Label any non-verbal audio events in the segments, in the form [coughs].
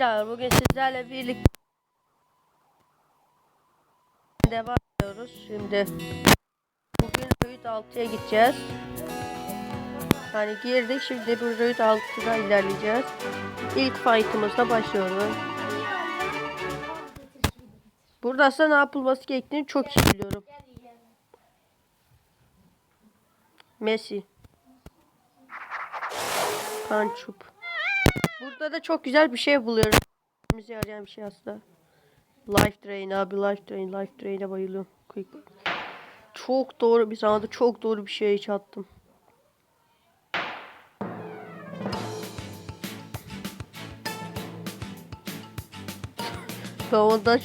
Arkadaşlar bugün sizlerle birlikte devam ediyoruz. Şimdi bugün Rüyut 6'ya gideceğiz. Yani girdik şimdi bu Rüyut 6'da ilerleyeceğiz. İlk fight'ımızda başlıyorum. Burada aslında ne yapılması gerektiğini çok iyi biliyorum. Messi. Pançup. Burada da çok güzel bir şey buluyorum. Bize yarayan bir şey aslında. Life Drain abi Life Drain Life Drain'e bayılıyorum. Quick. Çok doğru bir zamanda çok doğru bir şey çattım. Ben ondan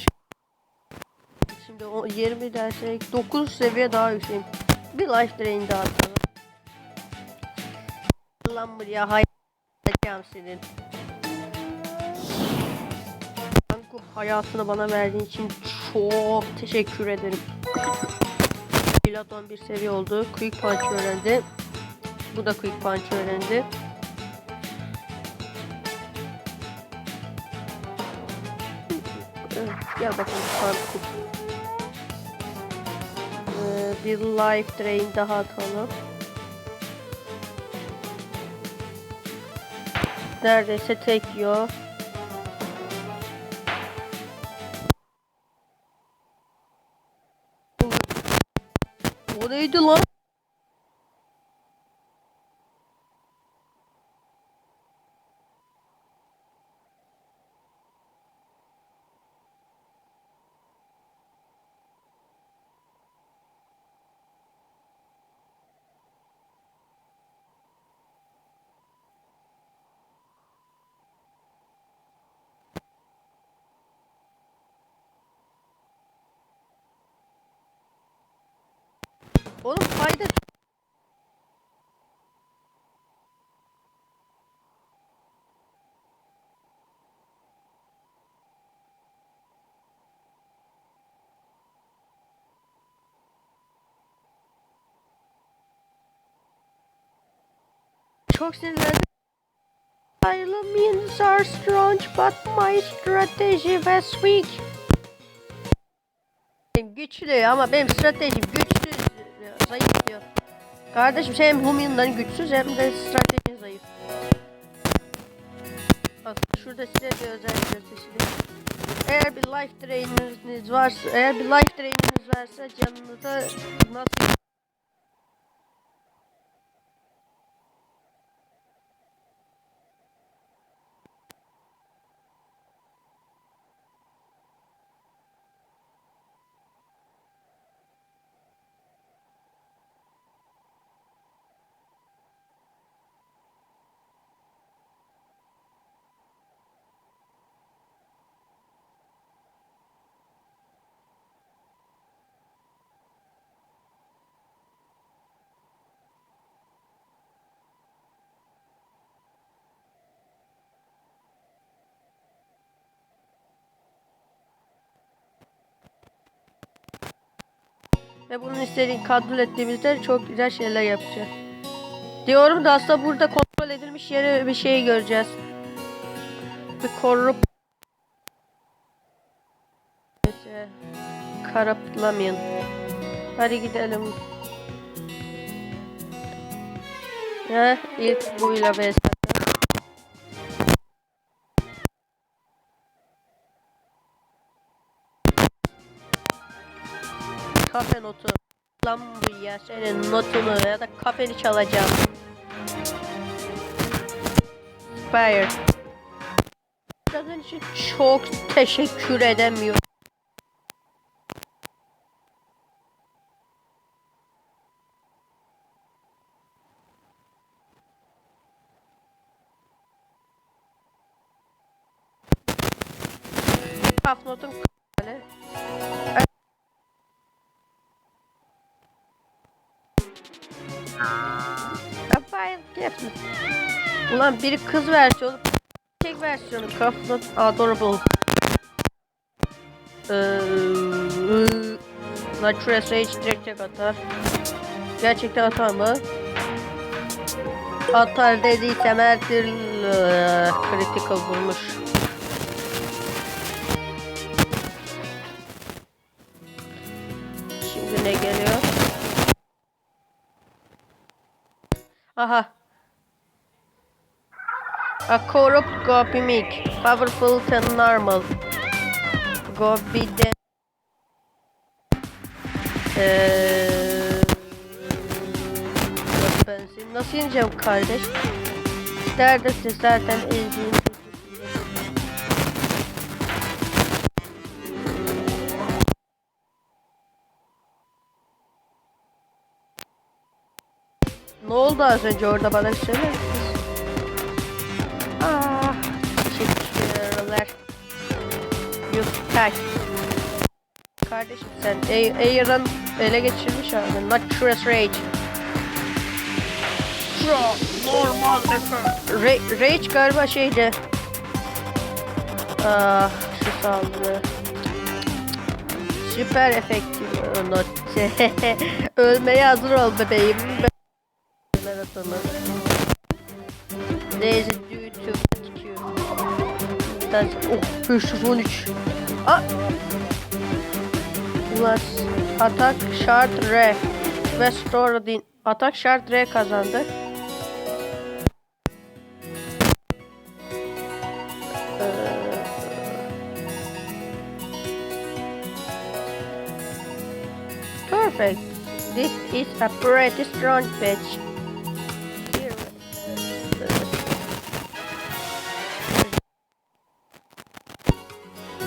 Şimdi o 20 dersek 9 seviye daha yükseğim. Bir Life Drain daha atalım. Lan buraya hayatacağım senin. Hayatını bana verdiğin için çok teşekkür ederim. Pilaton bir seviye oldu. Quick Punch öğrendi. Bu da Quick Punch öğrendi. Gel bakalım Kanku. Ee, bir Life Drain daha atalım. Neredeyse tek yiyor. Neydi lan? Oğlum fayda Çok sinirlendim. Means are strong but my strategy was weak. Güçlü ama benim stratejim güçlü zayıf diyor. Kardeşim sen hem Humin'den güçsüz hem de stratejin zayıf. Bak şurada size bir özellik göstereyim. Eğer bir life drain'iniz varsa, eğer bir life drain'iniz varsa canınıza nasıl Ve bunun istediğini kontrol ettiğimizde çok güzel şeyler yapacağız. Diyorum da aslında burada kontrol edilmiş yere bir şey göreceğiz. Bir korup Neyse, Karaplamın. Hadi gidelim. Ya ilk buyla besledim. Kafe notu. Lan bu ya senin notunu ya da kafeni çalacağım. Spire. Kadın için çok teşekkür edemiyorum. Kaf notum kale. Yapma. Ulan biri kız versiyonu, erkek versiyonu. Kafla adorable. Ee, Natural'sa hiç direkt tek atar. Gerçekten atar mı? Atar dediysem her türlü eh, critical vurmuş. Şimdi ne geliyor? Aha. A corrupt copy mic. Powerful than normal. De... Eee... Benzin nasıl ineceğim kardeş? Neredeyse zaten ezdiğim Ne oldu az önce orada bana bir söyler teşekkürler. Yustak. Kardeşim sen Air'dan ele geçirmiş abi. Naturous Rage. Normal Ra Rage galiba şeydi. Ah, şu saldırı. Süper efektif. Not. [laughs] Ölmeye hazır ol bebeğim. Evet onu. That's, oh 513. Ah! Plus atak şart R. Ve store din. Atak şart R kazandı. Perfect. This is a pretty strong pitch.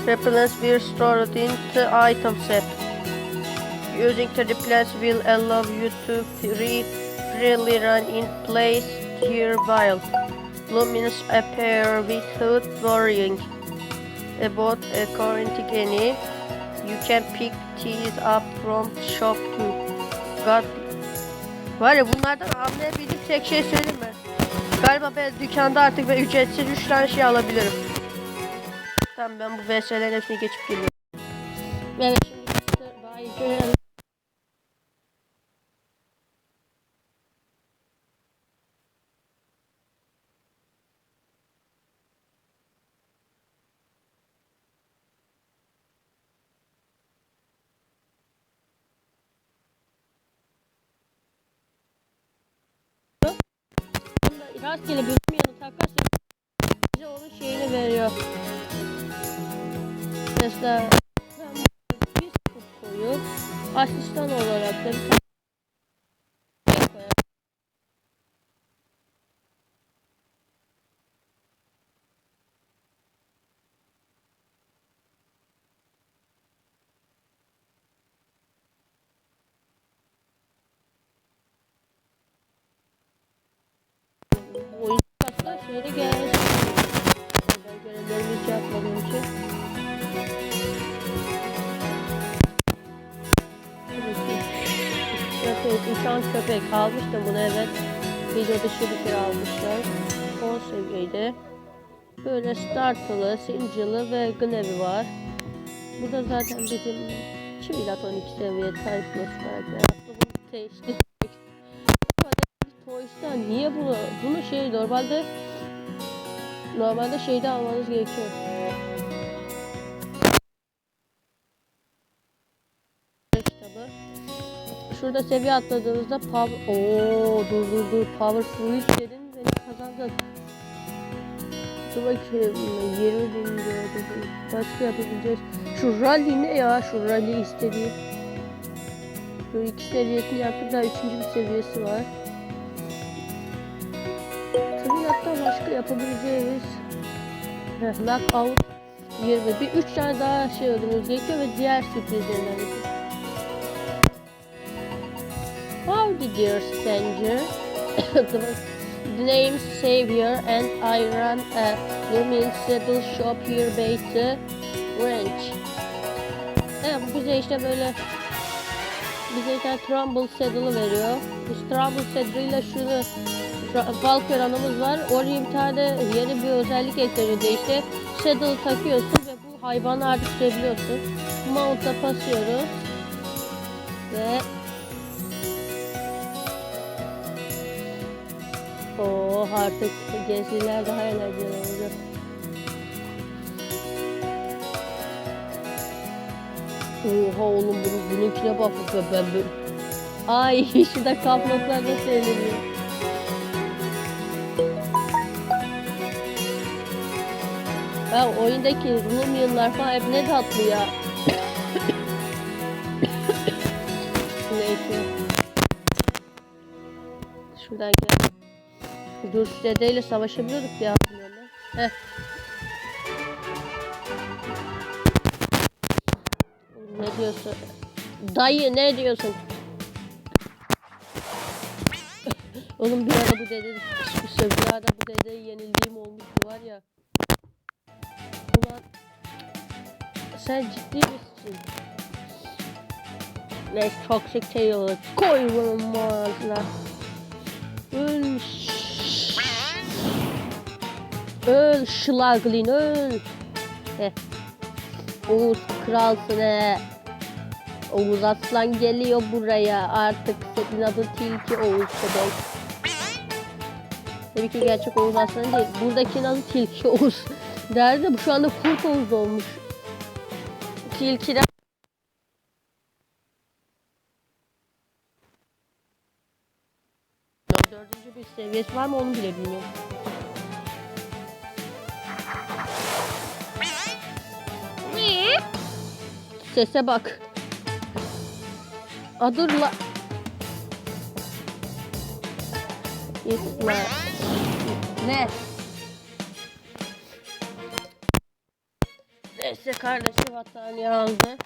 Repellents will stored into item set. Using the replens will allow you to free, freely run in place here while lumens appear without worrying about according to any. You can pick these up from shop too. God. Var ya bunlardan anlayabildiğim tek şey söyleyeyim mi? Galiba ben dükkanda artık ben ücretsiz 3 tane şey alabilirim. Tamam ben bu VS'lerin hepsini geçip geliyorum. Evet şimdi. Bayce rastgele bir yanı takarsak bize onun şeyini veriyor. Mesela ben bir koyup asistan olarak da bir uçan köpek almıştım bunu evet. Video dışı bir kere almışlar. 10 seviyeydi. Böyle startılı, sincili ve gnevi var. Burada zaten bizim Çivilat 12 seviye Typhus karakter. Bunu teşhis Toys'tan niye bunu bunu şey normalde normalde şeyde almanız gerekiyor. Şurada seviye atladığınızda power Oo dur dur dur power fruit dedin beni kazandın. Dur bakayım 20 bin gördüm. Başka yapabileceğiz. Şu rally ne ya? Şu rally istediğim. Şu iki seviyesini yaptık daha üçüncü bir seviyesi var. Triat'ta başka yapabileceğiz. Heh, knockout 20. Bir 3 tane daha şey ödümüz gerekiyor ve diğer sürprizlerden. Dear stranger. [coughs] The name's Savior and I run a Lumin Saddle Shop here based Ranch. Evet bize işte böyle bize tane Trumbull Saddle'ı veriyor. Bu Trumbull Saddle'ıyla şunu Valkyrie anımız var. Oraya bir tane yeni bir özellik ekleniyor işte. Saddle takıyorsun ve bu hayvanı artık sürebiliyorsun. Mount'a basıyoruz. Ve Oh artık gençliler daha eğlenceli olacak. Oha oğlum bunu, bununkine bak be ben böyle. Ay [laughs] şurada kaploklar ne söyleniyor. Ya oyundaki Rumyonlar falan hep ne tatlı ya. [coughs] Neyse. Şuradan gel. Dur dedeyle savaşabiliyorduk ya. Heh. Ne diyorsun? Dayı ne diyorsun? [laughs] Oğlum bir ara bu dede sıkışmışsa bir ara bu dedeye yenildiğim olmuştu var ya. Ulan sen ciddi misin? Ne toxic tail koyulmazlar. Öl. Öl Schlaglin öl. Heh. Oğuz kralsın he. Oğuz Aslan geliyor buraya. Artık senin adın Tilki Oğuz Bebek. Tabii ki gerçek Oğuz Aslan değil. Buradakinin adı Tilki Oğuz. [laughs] Derdi bu şu anda Kurt Oğuz olmuş. Tilkiler Ya Dördüncü bir seviyesi var mı onu bile bilmiyorum. Sese bak. Adır la... İsmail. Ne? Neyse kardeşi battaniye aldı.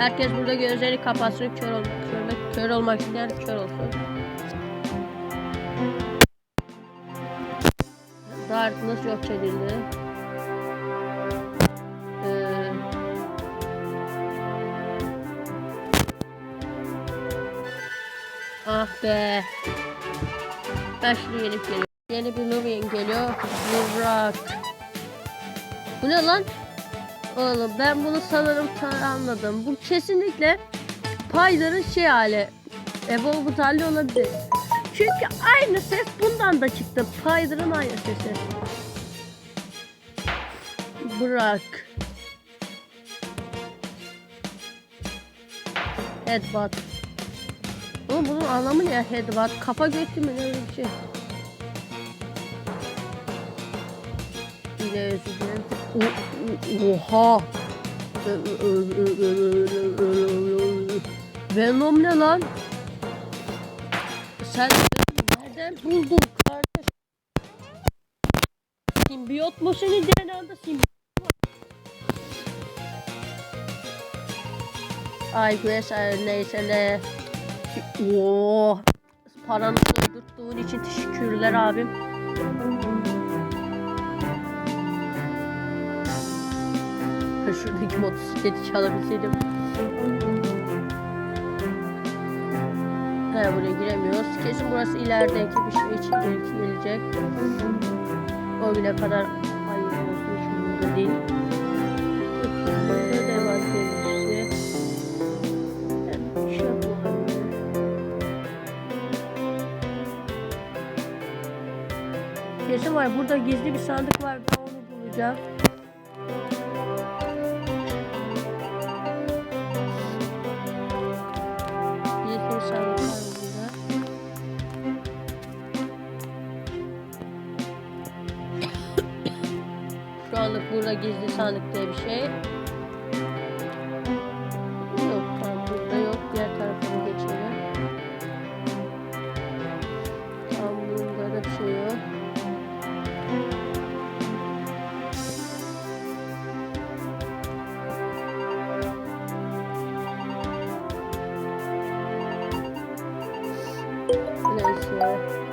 Herkes burada gözlerini kapatsın. Kör olmak, körmek, kör olmak isteyen kör olsun. Darkness yok edildi. Ee, ah be. Ben yenip geliyorum. Yeni bir Lumion geliyor. Burak. Bu ne lan? Oğlum ben bunu sanırım anladım. Bu kesinlikle Paydar'ın şey hali. Evolved hali olabilir. Çünkü aynı ses bundan da çıktı. Paydar'ın aynı sesi. Bırak. Headbutt. Oğlum bunun anlamı ne headbutt? Kafa götü mü ne öyle bir şey. Yine özür dilerim. Oha. Venom ne lan? Sen nereden buldun kardeş? Simbiyot mu senin DNA'da simbiyot mu? Ay ay, neyse ne. Oo. Paranı öldürttüğün için teşekkürler abim. [laughs] Şuradaki motosikleti çalabilseydim. He buraya giremiyoruz. Kesin burası ilerideki bir şey için gelecek. O güne kadar hayır olsun umurumda değil. Burada devam şey yapalım. Kesin var. Burada gizli bir sandık var. Ben onu bulacağım. Sandık diye bir şey. Yok tamam burada yok. Diğer tarafına geçelim. Tamam burada da bir şey yok. Neyse.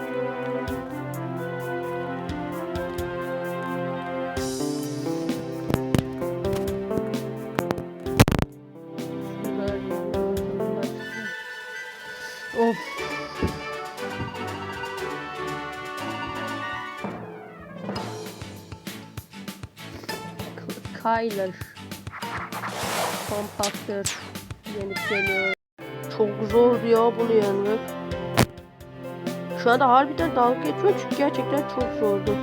K- Kyler. Kompaktör. Yenip geliyor. Çok zor ya bunu yenmek. Şu anda harbiden dalga geçiyor çünkü gerçekten çok zordu.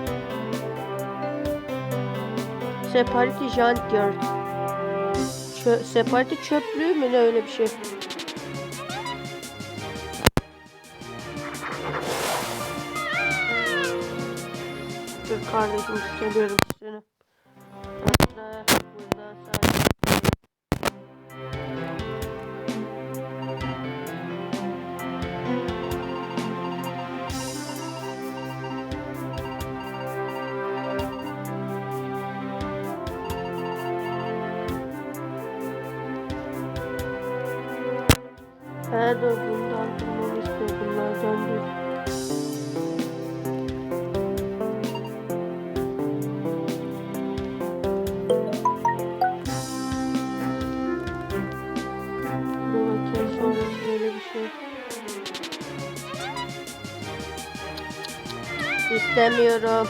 Separati Junkyard. Çö Separati çöplüğü mü ne öyle bir şey. Dur kardeşim geliyorum İstemiyorum.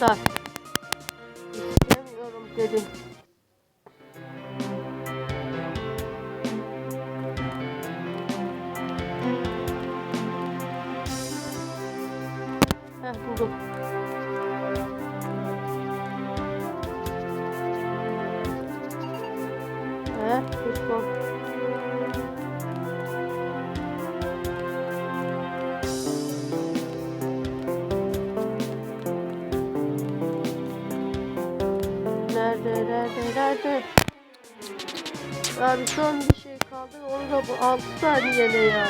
Santa Evet evet. Abi son bir şey kaldı. Onu da bu 6 saniyede ya.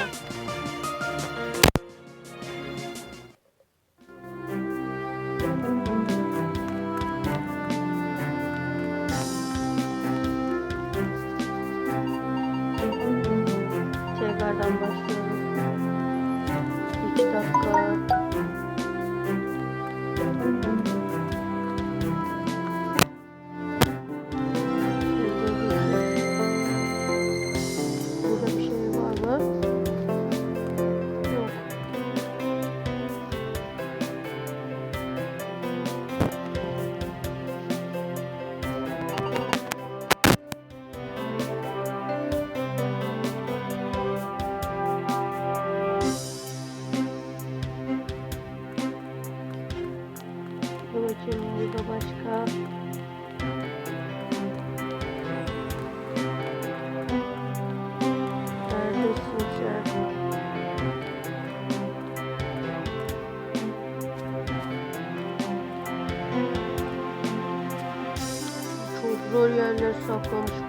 bir şey var mı? só como